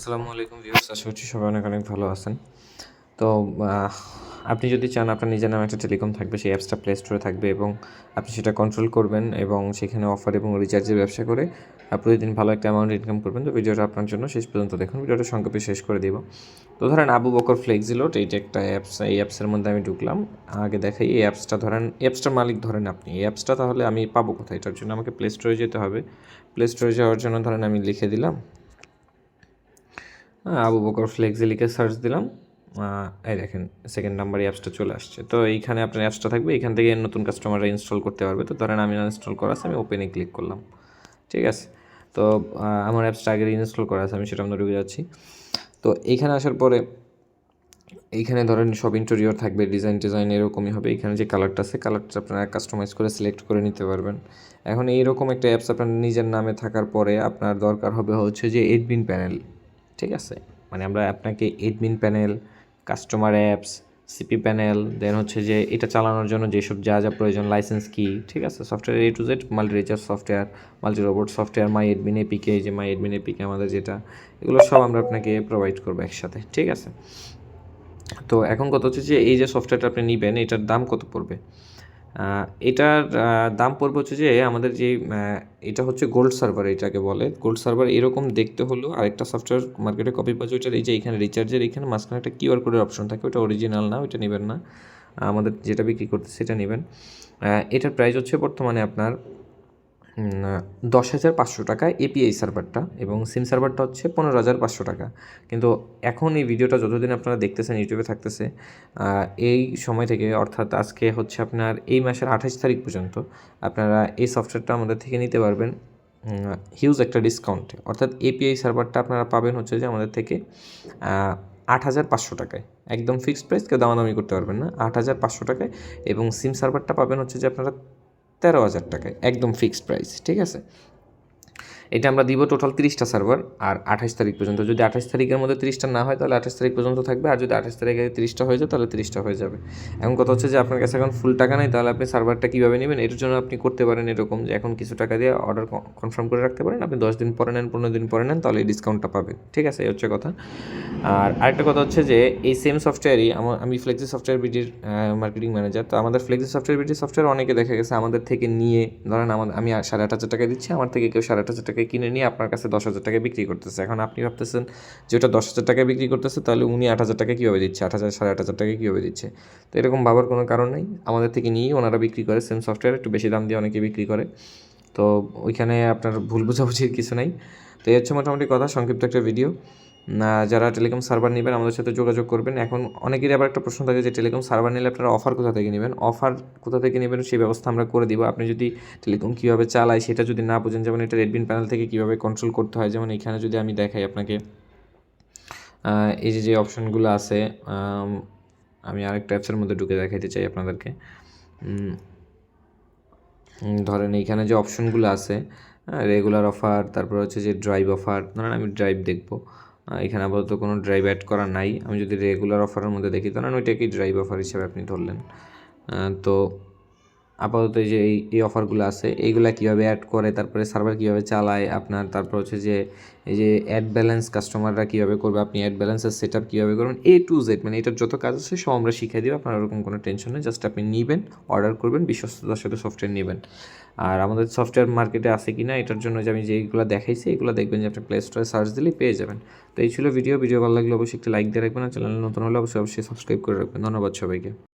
আসসালামু আলাইকুম ভিউয়ার্স, আশা করছি সবাই অনেক অনেক ভালো আছেন। তো আপনি যদি চান আপনার নিজের নামে একটা টেলিকম থাকবে, সেই অ্যাপসটা প্লে স্টোরে থাকবে এবং আপনি সেটা কন্ট্রোল করবেন এবং সেখানে অফার এবং রিচার্জের ব্যবসা করে প্রতিদিন ভালো একটা অ্যামাউন্ট ইনকাম করবেন। তো ভিডিওটা আপনার জন্য শেষ পর্যন্ত দেখুন, ভিডিওটা সংক্ষেপে শেষ করে দিব। তো ধরেন আবু বকর ফ্লেক্সিলোট এইটা একটা অ্যাপস এই অ্যাপসের মধ্যে আমি ঢুকলাম। আগে দেখাই, এই অ্যাপসটা ধরেন অ্যাপসটার মালিক ধরেন আপনি। এই অ্যাপসটা তাহলে আমি পাবো কোথায়? এটার জন্য আমাকে প্লে স্টোরে যেতে হবে। প্লে স্টোরে যাওয়ার জন্য ধরেন আমি লিখে দিলাম আবু বকর ফ্লেক্সি লিখে সার্চ দিলাম এই দেখেন সেকেন্ড নাম্বার অ্যাপসটা চলে আসছে। তো এইখানে আপনার অ্যাপসটা থাকবে, এখান থেকে নতুন কাস্টমাররা ইনস্টল করতে পারবে। তো ধরেন আমি ইনস্টল করা আছে, আমি ওপেনে ক্লিক করলাম। ঠিক আছে? তো আমার অ্যাপসটা আগে ইনস্টল করা আছে, আমি সেটা আমরা ঢুকে যাচ্ছি। তো এইখানে আসার পরে, এইখানে ধরেন সব ইন্টেরিয়র থাকবে ডিজাইন ডিজাইন এরকমই হবে। এখানে যে কালারটা আছে কালারটা আপনারা কাস্টমাইজ করে সিলেক্ট করে নিতে পারবেন। এখন এইরকম একটা অ্যাপস আপনার নিজের নামে থাকার পরে আপনার দরকার হবে হচ্ছে যে এডমিন প্যানেল ঠিক আছে? মানে আমরা আপনাকে admin panel customer apps CP panel দেন হচ্ছে যে এটা চালানোর জন্য যেসব যা যা প্রয়োজন লাইসেন্স কি ঠিক আছে? Software A to Z multi recharge software multi robot software my admin APK যে মাই এডমিন এপিকে আমাদের যেটা, এগুলো সব আমরা আপনাকে প্রোভাইড করব একসাথে, ঠিক আছে? তো এখন কত হচ্ছে যে এই যে সফটওয়্যারটা আপনি নেবেন, এটার দাম কত পড়বে? এটার দাম পড়বে হচ্ছে যে আমাদের যে এটা হচ্ছে গোল্ড সার্ভার এটাকে বলে। গোল্ড সার্ভার এরকম দেখতে হলো আরেকটা সফটওয়্যার মার্কেটে কপি পাচ্ছে, ওইটার এই যে এখানে রিচার্জের এখানে মাঝখানে একটা কিউআর কোডের অপশন থাকে, ওটা অরিজিনাল না, ওইটা নেবেন না। আমাদের যেটা বিক্রি করতে, সেটা নেবেন। এটার প্রাইস হচ্ছে বর্তমানে আপনার দশ হাজার পাঁচশো টাকা এপিআই সার্ভারটা এবং সিম সার্ভারটা হচ্ছে পনেরো হাজার পাঁচশো টাকা। কিন্তু এখন এই ভিডিওটা যতদিন আপনারা দেখতেছেন, ইউটিউবে থাকতেছে এই সময় থেকে, অর্থাৎ আজকে হচ্ছে আপনার এই মাসের আঠাশ তারিখ পর্যন্ত আপনারা এই সফটওয়্যারটা আমাদের থেকে নিতে পারবেন হিউজ একটা ডিসকাউন্টে। অর্থাৎ এপিআই সার্ভারটা আপনারা পাবেন হচ্ছে যে আমাদের থেকে আট হাজার পাঁচশো টাকায়। একদম ফিক্সড প্রাইস কেউ দামাদামি করতে পারবেন না, আট হাজার পাঁচশো টাকায়। এবং সিম সার্ভারটা পাবেন হচ্ছে যে আপনারা তেরো হাজার টাকায় একদম ফিক্সড প্রাইস ঠিক আছে? এটা আমরা দিব টোটাল তিরিশটা সার্ভার আর আঠাশ তারিখ পর্যন্ত। যদি আঠাশ তারিখের মধ্যে তিরিশটা না হয়, তাহলে আঠাশ তারিখ পর্যন্ত থাকবে, আর যদি আঠাশ তারিখে তিরিশটা হয়ে যায়, তাহলে তিরিশটা হয়ে যাবে। এখন কথা হচ্ছে যে আপনার কাছে এখন ফুল টাকা নেই, তাহলে আপনি সার্ভারটা কীভাবে নেবেন? এটার জন্য আপনি করতে পারেন এরকম যে এখন কিছু টাকা দিয়ে অর্ডার কনফার্ম করে রাখতে পারেন। আপনি দশ দিন পরে নেন, পনেরো দিন পরে নেন, তাহলে এই ডিসকাউন্টটা পাবেন। ঠিক আছে? এই হচ্ছে কথা। আর আরেকটা কথা হচ্ছে যে এই সেম সফটওয়্যারই আমার আমি ফ্লেক্সি সফটওয়্যার বিডির মার্কেটিং ম্যানেজার তো আমাদের ফ্লেক্সি সফটওয়্যার বিডির সফটওয়্যার অনেকে দেখা গেছে আমাদের থেকে নিয়ে। ধরেন আমার আমি সাড়ে আট হাজার টাকা দিচ্ছি, আমার থেকে কেউ সাড়ে আট হাজার টাকায় কিনে নিয়ে আপনার কাছে দশ হাজার টাকায় বিক্রি করতেছে। এখন আপনি ভাবতেছেন যে ওটা দশ হাজার টাকায় বিক্রি করতেছে, তাহলে উনি আট হাজার টাকা কীভাবে দিচ্ছে? আট হাজার, সাড়ে আট হাজার টাকায় কীভাবে দিচ্ছে? তো এরকম ভাবার কোনো কারণ নেই। আমাদের থেকে নিয়েই ওনারা বিক্রি করে সেম সফটওয়্যার একটু বেশি দাম দিয়ে অনেকে বিক্রি করে। তো ওইখানে আপনার ভুল বোঝাবুঝির কিছু নাই। তো এই হচ্ছে মোটামুটি কথা, সংক্ষিপ্ত একটা ভিডিও যারা টেলিকম সার্ভার নেবেন, আমাদের সাথে যোগাযোগ করবেন। এখন অনেকেরই আবার একটা প্রশ্ন থাকে যে টেলিকম সার্ভার নিলে আপনারা অফার কোথা থেকে নেবেন? অফার কোথা থেকে নেবেন? সেই ব্যবস্থা আমরা করে দিব। আপনি যদি টেলিকম কীভাবে চালায়, সেটা যদি না বোঝেন, যেমন এটা রেডমিন প্যানেল থেকে কীভাবে কন্ট্রোল করতে হয়, যেমন এখানে যদি আমি দেখাই আপনাকে। এই যে যে অপশনগুলো আছে, আমি আরেকটা অ্যাপসের মধ্যে ঢুকে দেখাইতে চাই আপনাদেরকে। ধরেন এইখানে যে অপশনগুলো আছে রেগুলার অফার তারপর হচ্ছে যে ড্রাইভ অফার ধরেন আমি ড্রাইভ দেখব। এখানে আপাতত কোনো ড্রাইভ অ্যাড করা নাই। আমি যদি রেগুলার অফারের মধ্যে দেখি, তাহলে ওইটাকেই ড্রাইভ অফার হিসেবে আপনি ধরলেন। তো আপাতত যে এই এই অফারগুলো আছে, এইগুলা কীভাবে অ্যাড করে, তারপরে সার্ভার কীভাবে চালায় আপনার, তারপর হচ্ছে যে এই যে অ্যাড ব্যালেন্স কাস্টমাররা কীভাবে করবে, আপনি অ্যাড ব্যালেন্সের সেট আপ কীভাবে করবেন এ টু জেড মানে এটার যত কাজ আছে সব আমরা শিখিয়ে দিব, আপনার ওরকম কোনো টেনশন নেই জাস্ট আপনি নেবেন অর্ডার করবেন, বিশ্বস্ততার সাথে সফটওয়্যার নেবেন। আর আমাদের সফটওয়্যার মার্কেটে আছে কি না এটার জন্য যে আমি যেগুলো দেখাইছি, এগুলো দেখবেন যে আপনি প্লে স্টোরে সার্চ দিলেই পেয়ে যাবেন। তো এই ছিল ভিডিও ভিডিও ভালো লাগলে অবশ্যই একটি লাইক দিয়ে রাখবেন, আর চ্যানেল নতুন হলে অবশ্যই অবশ্যই সাবস্ক্রাইব করে রাখবেন। ধন্যবাদ সবাইকে।